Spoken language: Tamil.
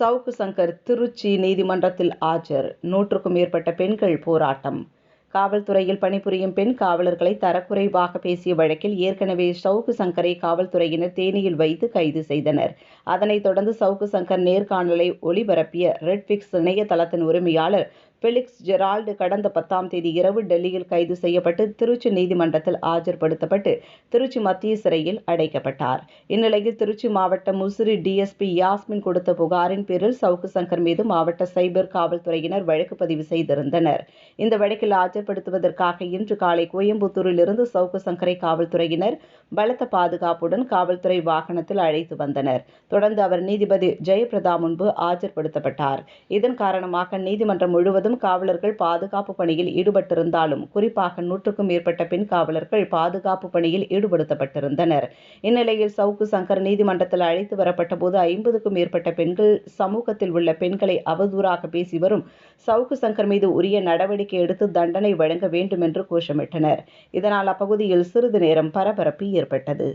சவுக்கு சங்கர் திருச்சி நீதிமன்றத்தில் ஆஜர். நூற்றுக்கும் மேற்பட்ட பெண்கள் போராட்டம். காவல்துறையில் பணிபுரியும் பெண் காவலர்களை தரக்குறைவாக பேசிய வழக்கில் ஏற்கனவே சவுக்கு சங்கரை காவல்துறையினர் தேனியில் வைத்து கைது செய்தனர். அதனைத் தொடர்ந்து சவுக்கு சங்கர் நேர்காணலை ஒளிபரப்பிய ரெட்பிக்ஸ் இணையதளத்தின் உரிமையாளர் பெலிக்ஸ் ஜெரால்டு கடந்த பத்தாம் தேதி இரவு டெல்லியில் கைது செய்யப்பட்டு திருச்சி நீதிமன்றத்தில் ஆஜர்படுத்தப்பட்டு திருச்சி மத்திய சிறையில் அடைக்கப்பட்டார். இந்நிலையில் திருச்சி மாவட்ட முசிறி டிஎஸ்பி யாஸ்மின் கொடுத்த புகாரின் பேரில் சவுக்கு சங்கர் மீது மாவட்ட சைபர் காவல்துறையினர் வழக்கு பதிவு செய்திருந்தனர். இந்த வழக்கில் ஆஜர்படுத்துவதற்காக இன்று காலை கோயம்புத்தூரிலிருந்து சவுக்கு சங்கரை காவல்துறையினர் பலத்த பாதுகாப்புடன் காவல்துறை வாகனத்தில் அழைத்து வந்தனர். தொடர்ந்து அவர் நீதிபதி ஜெயபிரதா முன்பு ஆஜர்படுத்தப்பட்டார். இதன் காரணமாக நீதிமன்றம் முழுவதும் முழுவதும் காவலர்கள் பாதுகாப்பு பணியில் ஈடுபட்டிருந்தாலும் குறிப்பாக நூற்றுக்கும் மேற்பட்ட பெண் காவலர்கள் பாதுகாப்பு பணியில் ஈடுபடுத்தப்பட்டிருந்தனர். இந்நிலையில் சவுக்கு சங்கர் நீதிமன்றத்தில் அழைத்து வரப்பட்ட போது ஐம்பதுக்கும் மேற்பட்ட பெண்கள் சமூகத்தில் உள்ள பெண்களை அவதூறாக பேசி வரும் சவுக்கு சங்கர் மீது உரிய நடவடிக்கை எடுத்து தண்டனை வழங்க வேண்டும் என்று கோஷமிட்டனர். இதனால் அப்பகுதியில் சிறிது நேரம் பரபரப்பு ஏற்பட்டது.